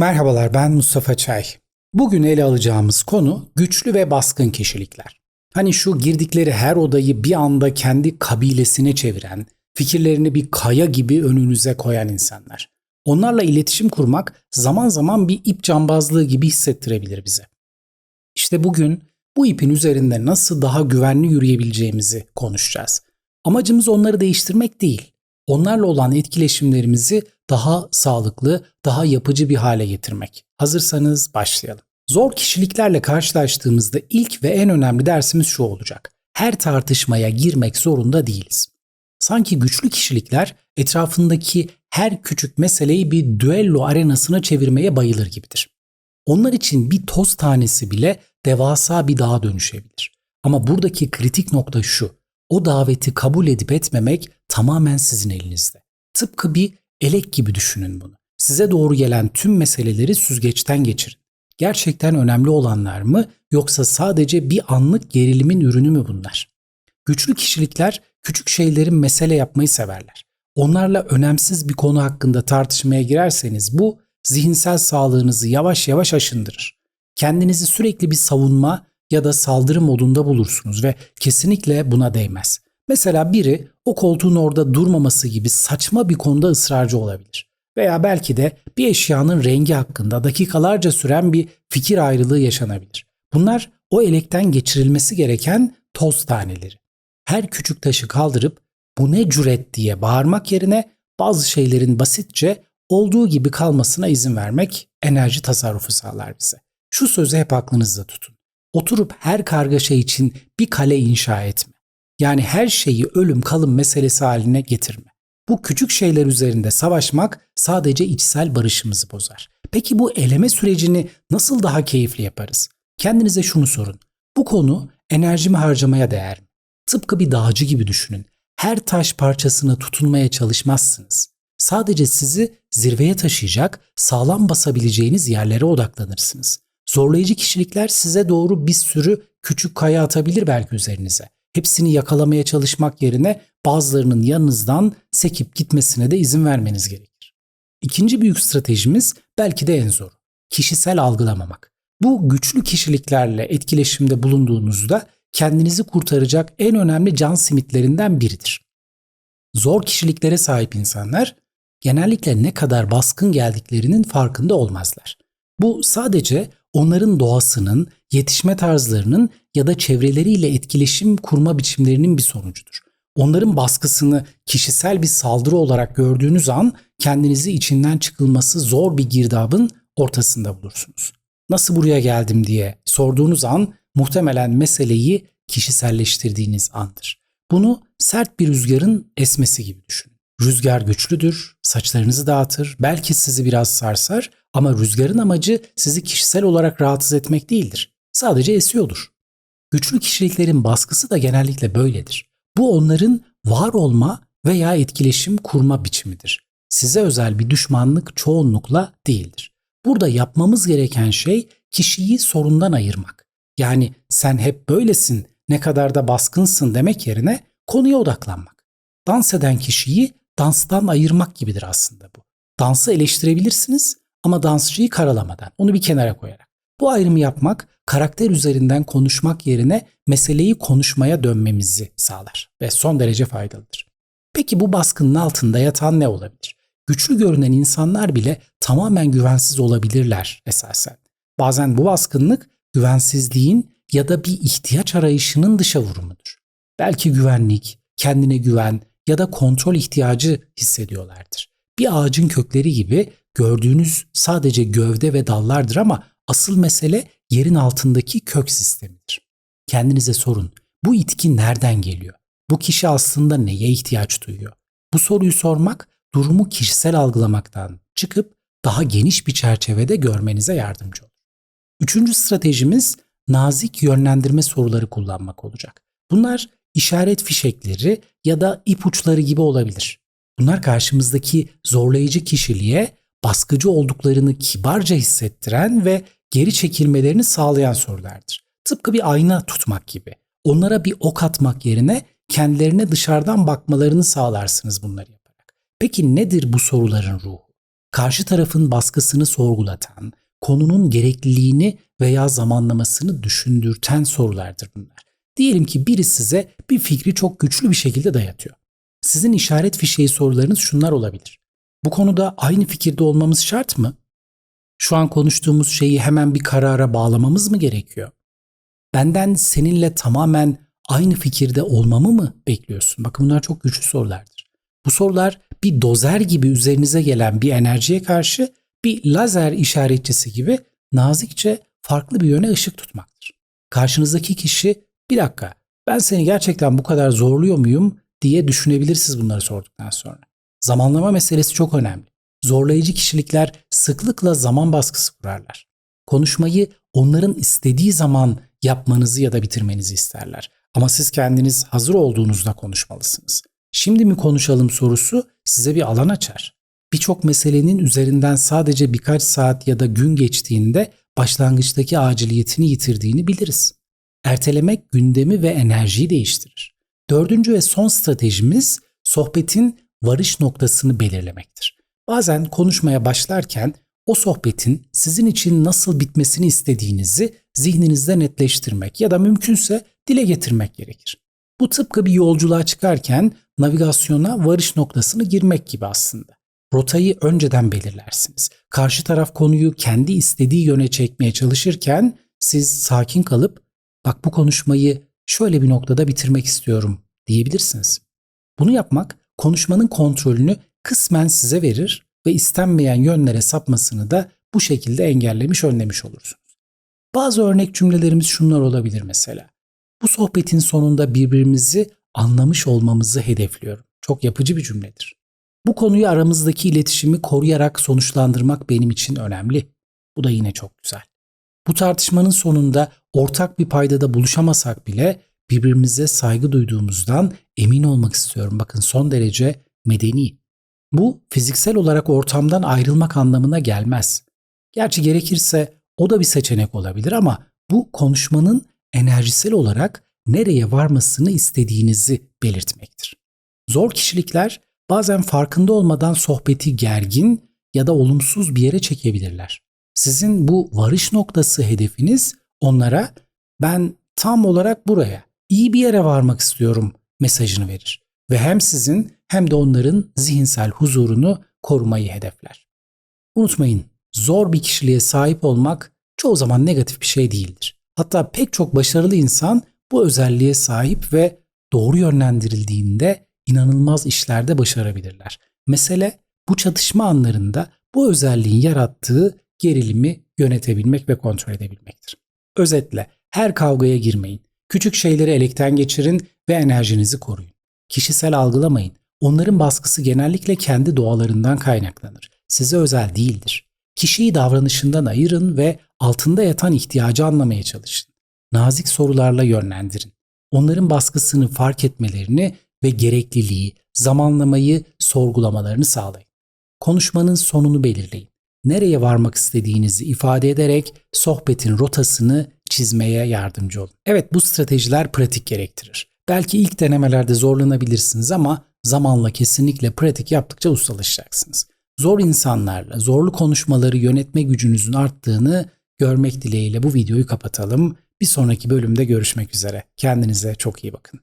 Merhabalar ben Mustafa Çay. Bugün ele alacağımız konu güçlü ve baskın kişilikler. Hani şu girdikleri her odayı bir anda kendi kabilesine çeviren, fikirlerini bir kaya gibi önünüze koyan insanlar. Onlarla iletişim kurmak zaman zaman bir ip cambazlığı gibi hissettirebilir bize. İşte bugün bu ipin üzerinde nasıl daha güvenli yürüyebileceğimizi konuşacağız. Amacımız onları değiştirmek değil. Onlarla olan etkileşimlerimizi daha sağlıklı, daha yapıcı bir hale getirmek. Hazırsanız başlayalım. Zor kişiliklerle karşılaştığımızda ilk ve en önemli dersimiz şu olacak. Her tartışmaya girmek zorunda değiliz. Sanki güçlü kişilikler etrafındaki her küçük meseleyi bir düello arenasına çevirmeye bayılır gibidir. Onlar için bir toz tanesi bile devasa bir dağa dönüşebilir. Ama buradaki kritik nokta şu. O daveti kabul edip etmemek tamamen sizin elinizde. Tıpkı bir elek gibi düşünün bunu. Size doğru gelen tüm meseleleri süzgeçten geçirin. Gerçekten önemli olanlar mı yoksa sadece bir anlık gerilimin ürünü mü bunlar? Güçlü kişilikler küçük şeylerin mesele yapmayı severler. Onlarla önemsiz bir konu hakkında tartışmaya girerseniz bu zihinsel sağlığınızı yavaş yavaş aşındırır. Kendinizi sürekli bir savunma ya da saldırı modunda bulursunuz ve kesinlikle buna değmez. Mesela biri o koltuğun orada durmaması gibi saçma bir konuda ısrarcı olabilir. Veya belki de bir eşyanın rengi hakkında dakikalarca süren bir fikir ayrılığı yaşanabilir. Bunlar o elekten geçirilmesi gereken toz taneleri. Her küçük taşı kaldırıp bu ne cüret diye bağırmak yerine bazı şeylerin basitçe olduğu gibi kalmasına izin vermek enerji tasarrufu sağlar bize. Şu sözü hep aklınızda tutun. Oturup her kargaşa için bir kale inşa etme. Yani her şeyi ölüm kalım meselesi haline getirme. Bu küçük şeyler üzerinde savaşmak sadece içsel barışımızı bozar. Peki bu eleme sürecini nasıl daha keyifli yaparız? Kendinize şunu sorun. Bu konu enerjimi harcamaya değer mi? Tıpkı bir dağcı gibi düşünün. Her taş parçasına tutunmaya çalışmazsınız. Sadece sizi zirveye taşıyacak, sağlam basabileceğiniz yerlere odaklanırsınız. Zorlayıcı kişilikler size doğru bir sürü küçük kaya atabilir belki üzerinize. Hepsini yakalamaya çalışmak yerine bazılarının yanınızdan sekip gitmesine de izin vermeniz gerekir. İkinci büyük stratejimiz belki de en zor. Kişisel algılamamak. Bu güçlü kişiliklerle etkileşimde bulunduğunuzda kendinizi kurtaracak en önemli can simitlerinden biridir. Zor kişiliklere sahip insanlar genellikle ne kadar baskın geldiklerinin farkında olmazlar. Bu sadece onların doğasının, yetişme tarzlarının ya da çevreleriyle etkileşim kurma biçimlerinin bir sonucudur. Onların baskısını kişisel bir saldırı olarak gördüğünüz an kendinizi içinden çıkılması zor bir girdabın ortasında bulursunuz. Nasıl buraya geldim diye sorduğunuz an muhtemelen meseleyi kişiselleştirdiğiniz andır. Bunu sert bir rüzgarın esmesi gibi düşünün. Rüzgar güçlüdür, saçlarınızı dağıtır, belki sizi biraz sarsar ama rüzgarın amacı sizi kişisel olarak rahatsız etmek değildir. Sadece esiyordur. Güçlü kişiliklerin baskısı da genellikle böyledir. Bu onların var olma veya etkileşim kurma biçimidir. Size özel bir düşmanlık çoğunlukla değildir. Burada yapmamız gereken şey kişiyi sorundan ayırmak. Yani sen hep böylesin, ne kadar da baskınsın demek yerine konuya odaklanmak. Dans eden kişiyi danstan ayırmak gibidir aslında bu. Dansı eleştirebilirsiniz ama dansçıyı karalamadan, onu bir kenara koyarak. Bu ayrımı yapmak karakter üzerinden konuşmak yerine meseleyi konuşmaya dönmemizi sağlar ve son derece faydalıdır. Peki bu baskının altında yatan ne olabilir? Güçlü görünen insanlar bile tamamen güvensiz olabilirler esasen. Bazen bu baskınlık güvensizliğin ya da bir ihtiyaç arayışının dışa vurumudur. Belki güvenlik, kendine güven ya da kontrol ihtiyacı hissediyorlardır. Bir ağacın kökleri gibi gördüğünüz sadece gövde ve dallardır ama asıl mesele yerin altındaki kök sistemidir. Kendinize sorun. Bu itki nereden geliyor? Bu kişi aslında neye ihtiyaç duyuyor? Bu soruyu sormak durumu kişisel algılamaktan çıkıp daha geniş bir çerçevede görmenize yardımcı olur. Üçüncü stratejimiz nazik yönlendirme soruları kullanmak olacak. Bunlar işaret fişekleri ya da ipuçları gibi olabilir. Bunlar karşımızdaki zorlayıcı kişiliğe baskıcı olduklarını kibarca hissettiren ve geri çekilmelerini sağlayan sorulardır. Tıpkı bir ayna tutmak gibi. Onlara bir ok atmak yerine kendilerine dışarıdan bakmalarını sağlarsınız bunları yaparak. Peki nedir bu soruların ruhu? karşı tarafın baskısını sorgulatan, konunun gerekliliğini veya zamanlamasını düşündürten sorulardır bunlar. Diyelim ki biri size bir fikri çok güçlü bir şekilde dayatıyor. Sizin işaret fişeği sorularınız şunlar olabilir. Bu konuda aynı fikirde olmamız şart mı? Şu an konuştuğumuz şeyi hemen bir karara bağlamamız mı gerekiyor? Benden seninle tamamen aynı fikirde olmamı mı bekliyorsun? Bakın bunlar çok güçlü sorulardır. Bu sorular bir dozer gibi üzerinize gelen bir enerjiye karşı bir lazer işaretçisi gibi nazikçe farklı bir yöne ışık tutmaktır. Karşınızdaki kişi bir dakika ben seni gerçekten bu kadar zorluyor muyum diye düşünebilirsiniz bunları sorduktan sonra. Zamanlama meselesi çok önemli. Zorlayıcı kişilikler sıklıkla zaman baskısı kurarlar. Konuşmayı onların istediği zaman yapmanızı ya da bitirmenizi isterler. Ama siz kendiniz hazır olduğunuzda konuşmalısınız. Şimdi mi konuşalım sorusu size bir alan açar. Birçok meselenin üzerinden sadece birkaç saat ya da gün geçtiğinde başlangıçtaki aciliyetini yitirdiğini biliriz. Ertelemek gündemi ve enerjiyi değiştirir. Dördüncü ve son stratejimiz sohbetin varış noktasını belirlemektir. Bazen konuşmaya başlarken o sohbetin sizin için nasıl bitmesini istediğinizi zihninizde netleştirmek ya da mümkünse dile getirmek gerekir. Bu tıpkı bir yolculuğa çıkarken navigasyona varış noktasını girmek gibi aslında. Rotayı önceden belirlersiniz. Karşı taraf konuyu kendi istediği yöne çekmeye çalışırken siz sakin kalıp bak bu konuşmayı şöyle bir noktada bitirmek istiyorum diyebilirsiniz. Bunu yapmak konuşmanın kontrolünü kısmen size verir ve istenmeyen yönlere sapmasını da bu şekilde engellemiş önlemiş olursunuz. Bazı örnek cümlelerimiz şunlar olabilir mesela. Bu sohbetin sonunda birbirimizi anlamış olmamızı hedefliyorum. Çok yapıcı bir cümledir. Bu konuyu aramızdaki iletişimi koruyarak sonuçlandırmak benim için önemli. Bu da yine çok güzel. Bu tartışmanın sonunda ortak bir paydada buluşamasak bile birbirimize saygı duyduğumuzdan emin olmak istiyorum. Bakın son derece medeni. Bu fiziksel olarak ortamdan ayrılmak anlamına gelmez. Gerçi gerekirse o da bir seçenek olabilir ama bu konuşmanın enerjisel olarak nereye varmasını istediğinizi belirtmektir. Zor kişilikler bazen farkında olmadan sohbeti gergin ya da olumsuz bir yere çekebilirler. Sizin bu varış noktası hedefiniz onlara ben tam olarak buraya, iyi bir yere varmak istiyorum mesajını verir ve hem sizin hem de onların zihinsel huzurunu korumayı hedefler. Unutmayın, zor bir kişiliğe sahip olmak çoğu zaman negatif bir şey değildir. Hatta pek çok başarılı insan bu özelliğe sahip ve doğru yönlendirildiğinde inanılmaz işlerde başarabilirler. Mesele bu çatışma anlarında bu özelliğin yarattığı gerilimi yönetebilmek ve kontrol edebilmektir. Özetle her kavgaya girmeyin. Küçük şeyleri elekten geçirin ve enerjinizi koruyun. Kişisel algılamayın. Onların baskısı genellikle kendi doğalarından kaynaklanır. Size özel değildir. Kişiyi davranışından ayırın ve altında yatan ihtiyacı anlamaya çalışın. Nazik sorularla yönlendirin. Onların baskısını fark etmelerini ve gerekliliği, zamanlamayı sorgulamalarını sağlayın. Konuşmanın sonunu belirleyin. Nereye varmak istediğinizi ifade ederek sohbetin rotasını çizmeye yardımcı olun. Evet bu stratejiler pratik gerektirir. Belki ilk denemelerde zorlanabilirsiniz ama zamanla kesinlikle pratik yaptıkça ustalaşacaksınız. Zor insanlarla zorlu konuşmaları yönetme gücünüzün arttığını görmek dileğiyle bu videoyu kapatalım. Bir sonraki bölümde görüşmek üzere. Kendinize çok iyi bakın.